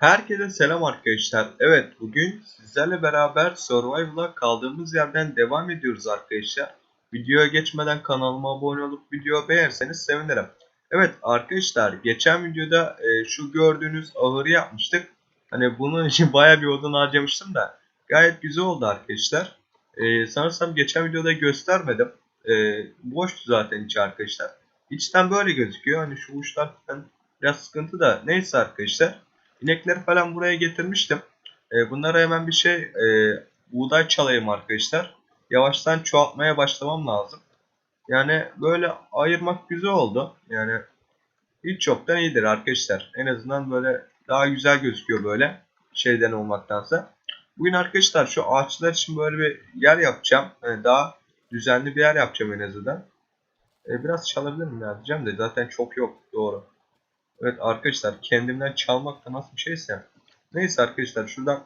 Herkese selam arkadaşlar. Evet bugün sizlerle beraber Survival'a kaldığımız yerden devam ediyoruz arkadaşlar. Videoya geçmeden kanalıma abone olup video beğenirseniz sevinirim. Evet arkadaşlar geçen videoda e, şu gördüğünüz ahırı yapmıştık. Hani bunun için baya bir odun harcamıştım da gayet güzel oldu arkadaşlar. E, sanırsam geçen videoda göstermedim. E, boştu zaten içi arkadaşlar. İçten böyle gözüküyor. Hani şu uçlar biraz sıkıntı da neyse arkadaşlar. İnekleri falan buraya getirmiştim. E, bunlara hemen bir şey e, buğday çalayım arkadaşlar. Yavaştan çoğaltmaya başlamam lazım. Yani böyle ayırmak güzel oldu. Yani hiç çoktan iyidir arkadaşlar. En azından böyle daha güzel gözüküyor böyle şeyden olmaktansa. Bugün arkadaşlar şu ağaçlar için böyle bir yer yapacağım. Yani daha düzenli bir yer yapacağım en azından. E, biraz çalabilir miyim ya diyeceğim de zaten çok yok doğru. Evet arkadaşlar kendimden çalmak da nasıl bir şeyse. Neyse arkadaşlar şuradan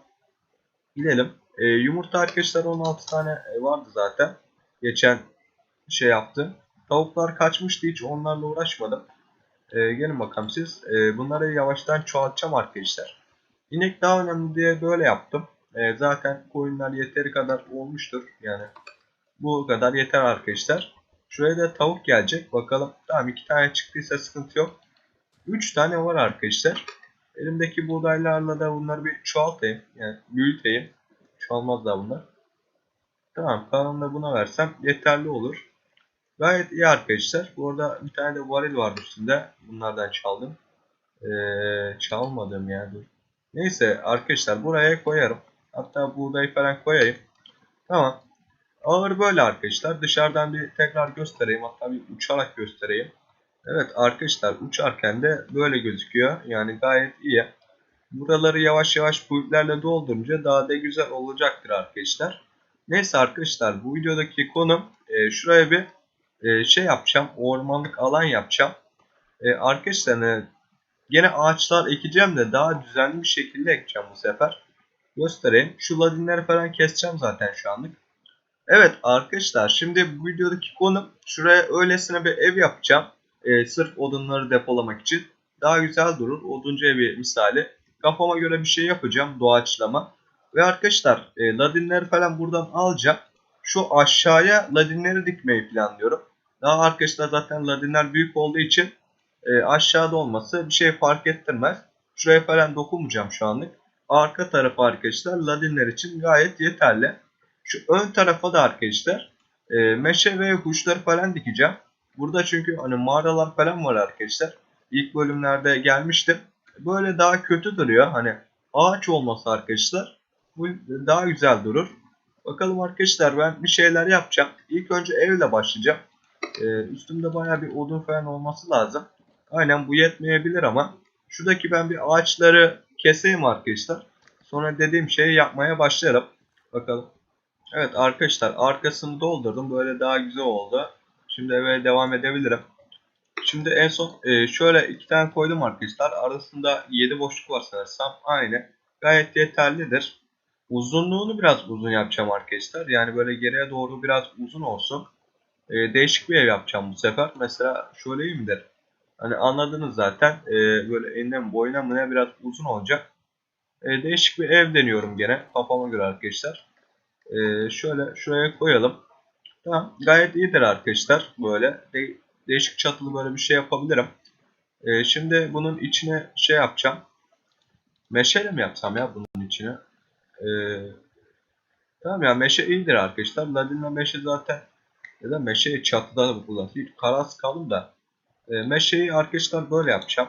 gidelim. E, yumurta arkadaşlar 16 tane e, vardı zaten. Geçen şey yaptım. Tavuklar kaçmıştı hiç onlarla uğraşmadım. E, gelin bakalım siz. E, bunları yavaştan çoğaltacağım arkadaşlar. İnek daha önemli diye böyle yaptım. E, zaten koyunlar yeteri kadar olmuştur. Yani bu kadar yeter arkadaşlar. Şuraya da tavuk gelecek. Bakalım. Tamam iki tane çıktıysa sıkıntı yok. 3 tane var arkadaşlar. Elimdeki buğdaylarla da bunları bir çoğaltayım. Yani büyüteyim. Çoğalmaz da bunlar. Tamam kalanını da buna versem yeterli olur. Gayet iyi arkadaşlar. Bu arada bir tane de varil vardı üstünde. Bunlardan çaldım. Ee, çalmadım ya dur. Neyse arkadaşlar buraya koyarım. Hatta buğdayı falan koyayım. Tamam. Ağır böyle arkadaşlar. Dışarıdan bir tekrar göstereyim. Hatta bir uçarak göstereyim. Evet arkadaşlar uçarken de böyle gözüküyor. Yani gayet iyi. Buraları yavaş yavaş bulutlarla doldurunca daha da güzel olacaktır arkadaşlar. Neyse arkadaşlar bu videodaki konum e, şuraya bir e, şey yapacağım. Ormanlık alan yapacağım. E, arkadaşlar e, gene ağaçlar ekeceğim de daha düzenli bir şekilde ekeceğim bu sefer. Göstereyim. Şu ladinleri falan keseceğim zaten şu anlık. Evet arkadaşlar şimdi bu videodaki konum şuraya öylesine bir ev yapacağım e, sırf odunları depolamak için daha güzel durur. Oduncu evi misali. Kafama göre bir şey yapacağım doğaçlama. Ve arkadaşlar e, ladinleri falan buradan alacağım. Şu aşağıya ladinleri dikmeyi planlıyorum. Daha arkadaşlar zaten ladinler büyük olduğu için e, aşağıda olması bir şey fark ettirmez. Şuraya falan dokunmayacağım şu anlık. Arka tarafı arkadaşlar ladinler için gayet yeterli. Şu ön tarafa da arkadaşlar e, meşe ve kuşları falan dikeceğim. Burada çünkü hani mağaralar falan var arkadaşlar. İlk bölümlerde gelmiştim. Böyle daha kötü duruyor. Hani ağaç olması arkadaşlar. Bu daha güzel durur. Bakalım arkadaşlar ben bir şeyler yapacağım. İlk önce evle başlayacağım. Ee, üstümde baya bir odun falan olması lazım. Aynen bu yetmeyebilir ama. Şuradaki ben bir ağaçları keseyim arkadaşlar. Sonra dediğim şeyi yapmaya başlarım. Bakalım. Evet arkadaşlar arkasını doldurdum. Böyle daha güzel oldu. Şimdi eve devam edebilirim. Şimdi en son e, şöyle iki tane koydum arkadaşlar. Arasında 7 boşluk var sanırsam. Aynı. Gayet yeterlidir. Uzunluğunu biraz uzun yapacağım arkadaşlar. Yani böyle geriye doğru biraz uzun olsun. E, değişik bir ev yapacağım bu sefer. Mesela şöyle iyi midir? Hani anladınız zaten. E, böyle enine boyuna mı ne biraz uzun olacak. E, değişik bir ev deniyorum gene. Kafama göre arkadaşlar. E, şöyle şuraya koyalım. Tamam. Gayet iyidir arkadaşlar. Böyle de değişik çatılı böyle bir şey yapabilirim. Ee, şimdi bunun içine şey yapacağım. Meşeyle mi yapsam ya bunun içine? Ee, tamam ya meşe iyidir arkadaşlar. Ladinle meşe zaten ya da meşeyi çatıda da kullanıyor. Karas kalın da. E, meşeyi arkadaşlar böyle yapacağım.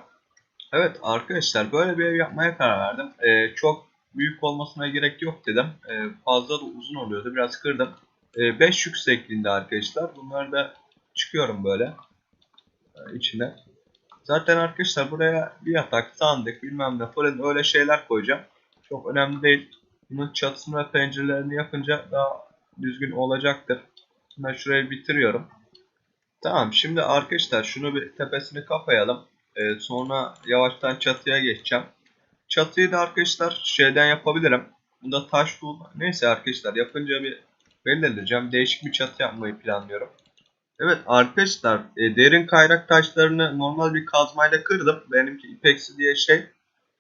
Evet arkadaşlar böyle bir ev yapmaya karar verdim. E, çok büyük olmasına gerek yok dedim. E, fazla da uzun oluyordu. Biraz kırdım. 5 yüksekliğinde arkadaşlar. Bunları da çıkıyorum böyle e, içine. Zaten arkadaşlar buraya bir yatak, sandık, bilmem ne falan öyle şeyler koyacağım. Çok önemli değil. Bunun çatısını ve pencerelerini yapınca daha düzgün olacaktır. Ben şurayı bitiriyorum. Tamam şimdi arkadaşlar şunu bir tepesini kapayalım. Ee, sonra yavaştan çatıya geçeceğim. Çatıyı da arkadaşlar şeyden yapabilirim. Bunda taş bul. Neyse arkadaşlar yapınca bir belirleyeceğim. Değişik bir çatı yapmayı planlıyorum. Evet arkadaşlar e, derin kaynak taşlarını normal bir kazmayla kırdım. Benimki ipeksi diye şey.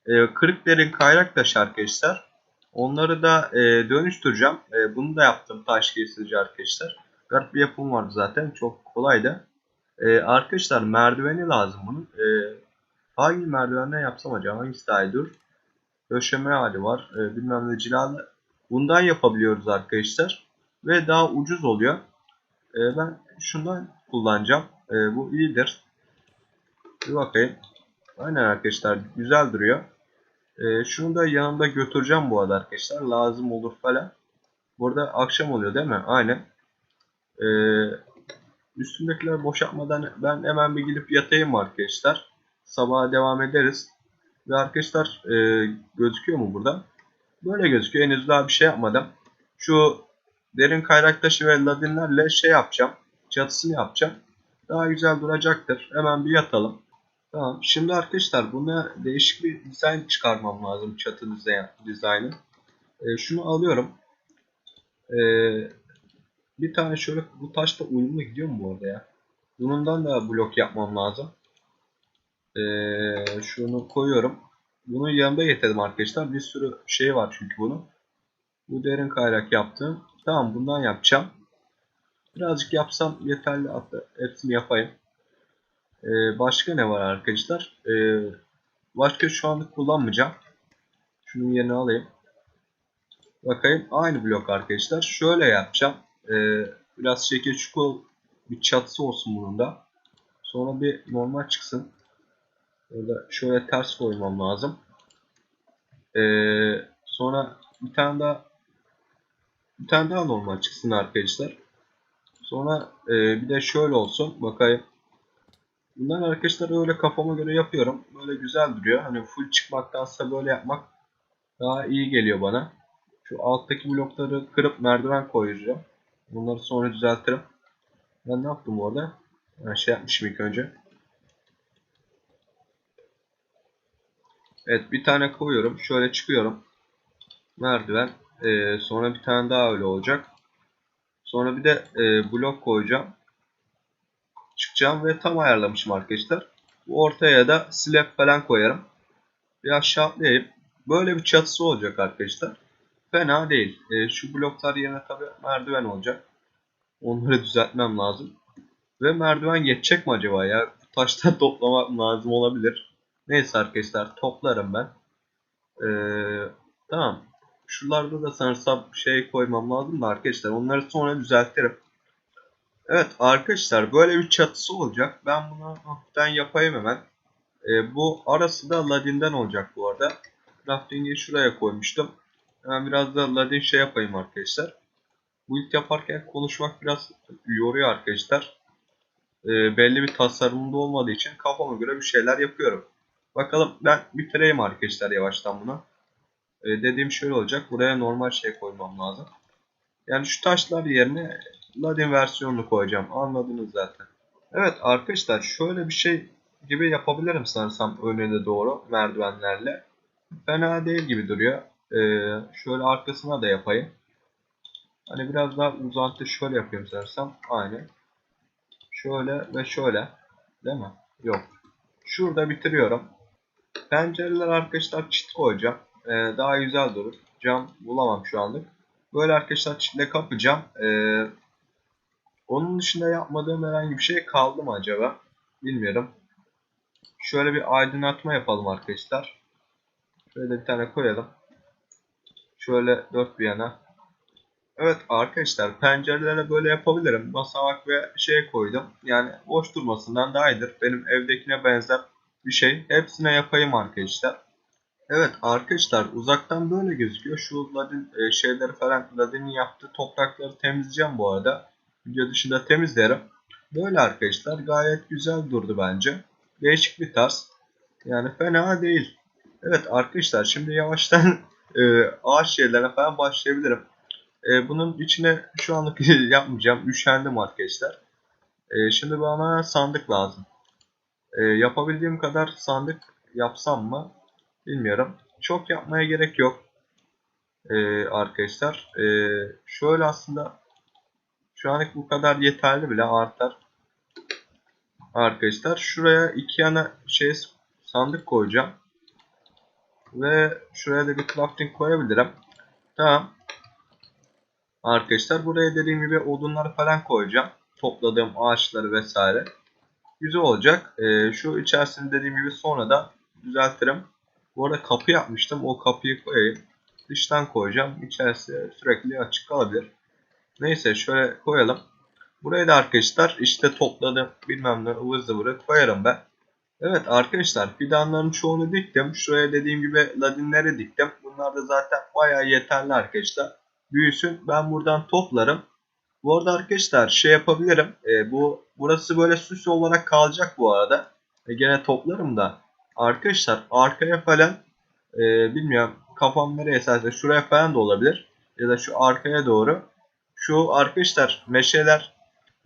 e, kırık derin kayrak taşı arkadaşlar. Onları da e, dönüştüreceğim. E, bunu da yaptım taş kesici arkadaşlar. Garip bir yapım vardı zaten. Çok kolaydı. E, arkadaşlar merdiveni lazım bunun. E, hangi merdivenden yapsam acaba? Hangisi daha dur? Döşeme hali var. E, bilmem ne cilalı. Bundan yapabiliyoruz arkadaşlar. Ve daha ucuz oluyor. E, ben şundan kullanacağım. E, bu iyidir. Bir bakayım. Aynen arkadaşlar. Güzel duruyor. E, şunu da yanımda götüreceğim bu arada arkadaşlar. Lazım olur falan. Burada akşam oluyor değil mi? Aynen. E, üstündekiler boşaltmadan ben hemen bir gidip yatayım arkadaşlar. Sabaha devam ederiz. Ve arkadaşlar e, gözüküyor mu burada? Böyle gözüküyor. Henüz daha bir şey yapmadım. Şu derin kaynak taşı ve ladinlerle şey yapacağım. Çatısını yapacağım. Daha güzel duracaktır. Hemen bir yatalım. Tamam. Şimdi arkadaşlar buna değişik bir dizayn çıkarmam lazım. Çatı dizaynı. E, şunu alıyorum. E, bir tane şöyle bu taşla uyumlu gidiyor mu bu arada ya? Bunundan da blok yapmam lazım. E, şunu koyuyorum. Bunun yanında getirdim arkadaşlar. Bir sürü şey var çünkü bunun. Bu derin kaynak yaptım. Tamam bundan yapacağım. Birazcık yapsam yeterli. Hatta hepsini yapayım. Ee, başka ne var arkadaşlar? Ee, başka şu anlık kullanmayacağım. Şunun yerine alayım. Bakayım aynı blok arkadaşlar. Şöyle yapacağım. Ee, biraz şekil çukur bir çatısı olsun bunun da. Sonra bir normal çıksın. Burada şöyle ters koymam lazım. Ee, sonra bir tane daha bir tane daha normal çıksın arkadaşlar. Sonra e, bir de şöyle olsun. Bakayım. Bundan arkadaşlar öyle kafama göre yapıyorum. Böyle güzel duruyor. Hani full çıkmaktansa böyle yapmak daha iyi geliyor bana. Şu alttaki blokları kırıp merdiven koyacağım. Bunları sonra düzeltirim. Ben ne yaptım orada? Ben şey yapmışım ilk önce. Evet bir tane koyuyorum. Şöyle çıkıyorum. Merdiven. Ee, sonra bir tane daha öyle olacak. Sonra bir de e, blok koyacağım. Çıkacağım ve tam ayarlamışım arkadaşlar. Bu ortaya da slab falan koyarım. Bir aşağı atlayayım. Böyle bir çatısı olacak arkadaşlar. Fena değil. E, şu bloklar yerine tabi merdiven olacak. Onları düzeltmem lazım. Ve merdiven geçecek mi acaba ya? Bu taştan toplamak lazım olabilir. Neyse arkadaşlar toplarım ben. Ee, tamam. Şuralarda da sanırsam şey koymam lazım da arkadaşlar onları sonra düzeltirim. Evet arkadaşlar böyle bir çatısı olacak. Ben bunu hafiften yapayım hemen. Ee, bu arası da Ladin'den olacak bu arada. Crafting'i şuraya koymuştum. Hemen biraz da Ladin şey yapayım arkadaşlar. Bu ilk yaparken konuşmak biraz yoruyor arkadaşlar. Ee, belli bir tasarımda olmadığı için kafama göre bir şeyler yapıyorum. Bakalım ben bitireyim arkadaşlar yavaştan bunu. Ee, dediğim şöyle olacak. Buraya normal şey koymam lazım. Yani şu taşlar yerine Ladin versiyonunu koyacağım. Anladınız zaten. Evet arkadaşlar şöyle bir şey gibi yapabilirim sanırsam önüne doğru merdivenlerle. Fena değil gibi duruyor. Ee, şöyle arkasına da yapayım. Hani biraz daha uzantı şöyle yapayım sanırsam. Aynı. Şöyle ve şöyle. Değil mi? Yok. Şurada bitiriyorum. Pencereler arkadaşlar çit koyacağım. Ee, daha güzel durur. Cam bulamam şu anlık. Böyle arkadaşlar çitle kapacağım. Ee, onun dışında yapmadığım herhangi bir şey kaldı mı acaba? Bilmiyorum. Şöyle bir aydınlatma yapalım arkadaşlar. Şöyle bir tane koyalım. Şöyle dört bir yana. Evet arkadaşlar pencerelere böyle yapabilirim. Basamak ve şey koydum. Yani boş durmasından daha iyidir. Benim evdekine benzer bir şey. Hepsine yapayım arkadaşlar. Evet arkadaşlar uzaktan böyle gözüküyor. Şu ladin e, şeyleri falan ladinin yaptığı toprakları temizleyeceğim bu arada. Video dışında temizlerim. Böyle arkadaşlar gayet güzel durdu bence. Değişik bir tarz. Yani fena değil. Evet arkadaşlar şimdi yavaştan e, ağaç şeylerine falan başlayabilirim. E, bunun içine şu anlık yapmayacağım. Üşendim arkadaşlar. E, şimdi bana sandık lazım. E, yapabildiğim kadar sandık yapsam mı bilmiyorum. Çok yapmaya gerek yok. E, arkadaşlar. E, şöyle aslında şu anlık bu kadar yeterli bile artar. Arkadaşlar şuraya iki yana şey sandık koyacağım. Ve şuraya da bir crafting koyabilirim. Tamam. Arkadaşlar buraya dediğim gibi odunları falan koyacağım. Topladığım ağaçları vesaire. Güzel olacak. Ee, şu içerisinde dediğim gibi sonra da düzeltirim. Bu arada kapı yapmıştım. O kapıyı koyayım. Dıştan koyacağım. İçerisi sürekli açık kalabilir. Neyse şöyle koyalım. Buraya da arkadaşlar işte topladım bilmem ne ıvır zıvırı koyarım ben. Evet arkadaşlar fidanların çoğunu diktim. Şuraya dediğim gibi ladinleri diktim. Bunlar da zaten bayağı yeterli arkadaşlar. Büyüsün ben buradan toplarım. Bu arada arkadaşlar şey yapabilirim. E, bu Burası böyle süs olarak kalacak bu arada. E, gene toplarım da. Arkadaşlar arkaya falan e, bilmiyorum kafam nereye eserse şuraya falan da olabilir. Ya da şu arkaya doğru. Şu arkadaşlar meşeler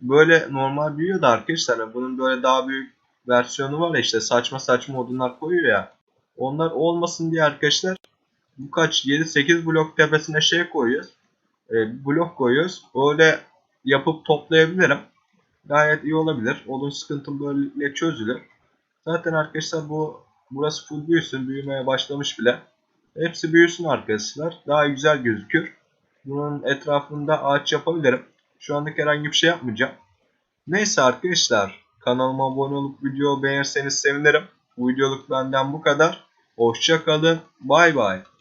böyle normal büyüyor da arkadaşlar bunun böyle daha büyük versiyonu var ya işte saçma saçma odunlar koyuyor ya. Onlar olmasın diye arkadaşlar bu kaç 7-8 blok tepesine şey koyuyoruz. E, blok koyuyoruz. Öyle yapıp toplayabilirim. Gayet iyi olabilir. Odun sıkıntım böyle çözülür. Zaten arkadaşlar bu burası full büyüsün. Büyümeye başlamış bile. Hepsi büyüsün arkadaşlar. Daha güzel gözükür. Bunun etrafında ağaç yapabilirim. Şu anlık herhangi bir şey yapmayacağım. Neyse arkadaşlar. Kanalıma abone olup video beğenirseniz sevinirim. Bu videoluk benden bu kadar. Hoşça kalın. Bay bay.